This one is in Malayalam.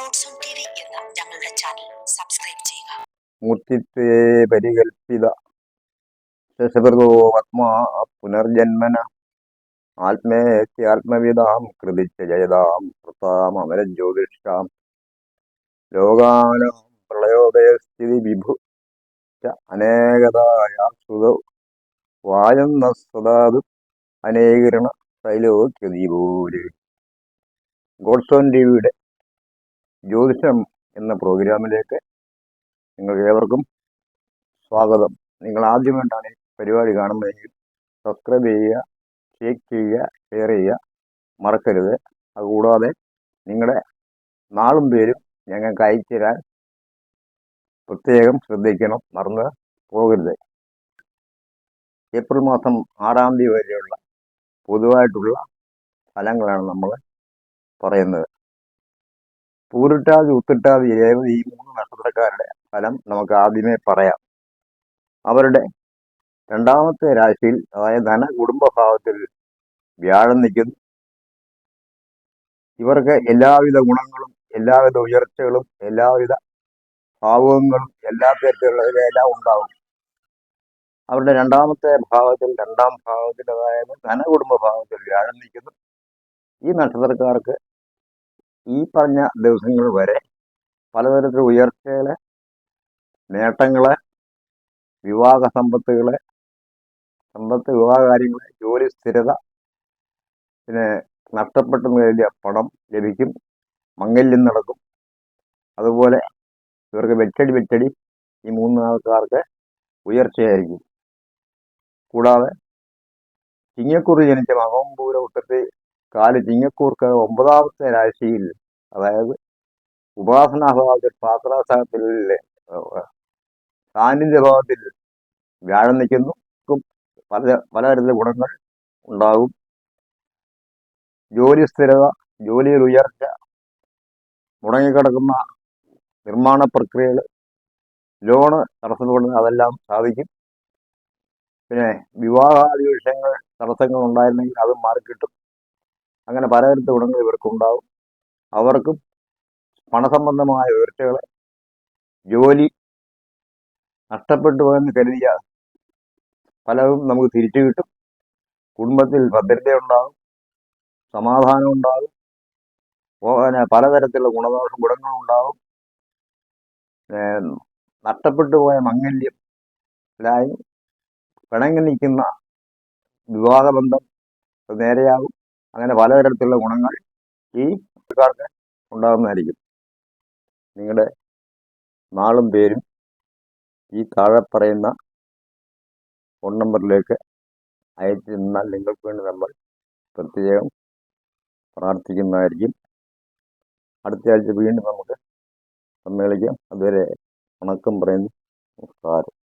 ഗോഡ്സ് ഓൺ ടി പരികൽപ്പിത ആത്മാ പുനർജന്മന ആത്മേത്യാത്മവിതാം കൃതിച്ച ജയതാം കൃതാം അമരജ്യോതിഷാം ലോകാനാം പ്രളയോദയസ്ഥിതി വിഭു അനേകതായ ശ്രുതൗ വായുന്ന സദാതു അനേകരണ തൈലോക്യദീപൂര് ഗോഡ്സോൺ ടി വിയുടെ ജ്യോതിഷം എന്ന പ്രോഗ്രാമിലേക്ക് നിങ്ങൾക്ക് ഏവർക്കും സ്വാഗതം. നിങ്ങൾ ആദ്യമായിട്ടാണ് ഈ പരിപാടി കാണുന്നതെങ്കിൽ സബ്സ്ക്രൈബ് ചെയ്യുക ഷെയർ ചെയ്യുക ഷെയർ ചെയ്യുക മറക്കരുത്. അതുകൂടാതെ നിങ്ങളുടെ നാളും പേരും ഞങ്ങൾക്ക് അയച്ചു തരാൻ പ്രത്യേകം ശ്രദ്ധിക്കണം മറന്ന് പോകരുത്. ഏപ്രിൽ മാസം ആറാം തീയതി വരെയുള്ള പൊതുവായിട്ടുള്ള ഫലങ്ങളാണ് നമ്മൾ പറയുന്നത്. പൂരിട്ടാതി ഉത്തിട്ടാതി രേവതി ഈ മൂന്ന് നക്ഷത്രക്കാരുടെ ഫലം നമുക്ക് ആദ്യമേ പറയാം. അവരുടെ രണ്ടാമത്തെ രാശിയിൽ അതായത് ധന കുടുംബഭാവത്തിൽ വ്യാഴം നിൽക്കുന്നു. ഇവർക്ക് എല്ലാവിധ ഗുണങ്ങളും എല്ലാവിധ ഉയർച്ചകളും എല്ലാവിധ ഭാവങ്ങളും എല്ലാ തരത്തിലുള്ളതിലെല്ലാം ഉണ്ടാവും. അവരുടെ രണ്ടാമത്തെ ഭാവത്തിൽ രണ്ടാം ഭാവത്തിൽ അതായത് ധനകുടുംബ ഭാവത്തിൽ വ്യാഴം നിൽക്കുന്നു. ഈ നക്ഷത്രക്കാർക്ക് ഈ പറഞ്ഞ ദിവസങ്ങൾ വരെ പലതരത്തിലുള്ള ഉയർച്ചകളെ നേട്ടങ്ങളെ വിവാഹ സമ്പത്തുകളെ സമ്പത്ത് വിവാഹ കാര്യങ്ങൾ ജോലി സ്ഥിരത പിന്നെ നഷ്ടപ്പെട്ടു നേടിയ പണം ലഭിക്കും മംഗല്യം നടക്കും. അതുപോലെ ഇവർക്ക് വെച്ചടി വെച്ചടി ഈ മൂന്ന് ആൾക്കാർക്ക് ഉയർച്ചയായിരിക്കും. കൂടാതെ ചിങ്ങക്കുറി ജനിച്ച മഹോംപൂര ഉത്തരത്തിൽ കാൽ ചിങ്ങക്കൂർക്ക് ഒമ്പതാമത്തെ രാശിയിൽ അതായത് ഉപാസനാഭാവത്തിൽ പാത്രാസ്ഥാനത്തിൽ സാന്നിധ്യഭാവത്തിൽ വ്യാഴം നിൽക്കുന്നു. പല പലതരത്തിലെ ഗുണങ്ങൾ ഉണ്ടാകും. ജോലി സ്ഥിരത ജോലിയിൽ ഉയർച്ച മുടങ്ങിക്കിടക്കുന്ന നിർമ്മാണ പ്രക്രിയകൾ ലോണ് തടസ്സപ്പെടുന്ന അതെല്ലാം സാധിക്കും. പിന്നെ വിവാഹാദി വിഷയങ്ങൾ തടസ്സങ്ങൾ ഉണ്ടായിരുന്നെങ്കിൽ അത് മാറിക്കിട്ടും. അങ്ങനെ പലതരത്തിൽ ഗുണങ്ങൾ ഇവർക്കുണ്ടാവും. അവർക്കും പണസംബന്ധമായ ഉയർച്ചകളെ ജോലി നഷ്ടപ്പെട്ടു പോയെന്ന് കരുതിയ പലതും നമുക്ക് തിരിച്ചു കിട്ടും. കുടുംബത്തിൽ ഭദ്രത ഉണ്ടാകും സമാധാനം ഉണ്ടാകും പിന്നെ പലതരത്തിലുള്ള ഗുണദോഷ ഗുണങ്ങളും ഉണ്ടാവും നഷ്ടപ്പെട്ടു പോയ മംഗല്യം ലായി പിണങ്ങി നിൽക്കുന്ന വിവാഹബന്ധം നേരെയാകും. അങ്ങനെ പലതരത്തിലുള്ള ഗുണങ്ങൾ ഈ കൂട്ടുകാർക്ക് ഉണ്ടാകുന്നതായിരിക്കും. നിങ്ങളുടെ നാളും പേരും ഈ താഴെ പറയുന്ന ഫോൺ നമ്പറിലേക്ക് അയച്ചു തന്നാൽ നിങ്ങൾക്ക് വേണ്ടി നമ്മൾ പ്രത്യേകം പ്രാർത്ഥിക്കുന്നതായിരിക്കും. അടുത്ത ആഴ്ച വീണ്ടും നമുക്ക് സമ്മേളിക്കാം. അതുവരെ ഉണക്കം പറയുന്നു. നമസ്കാരം.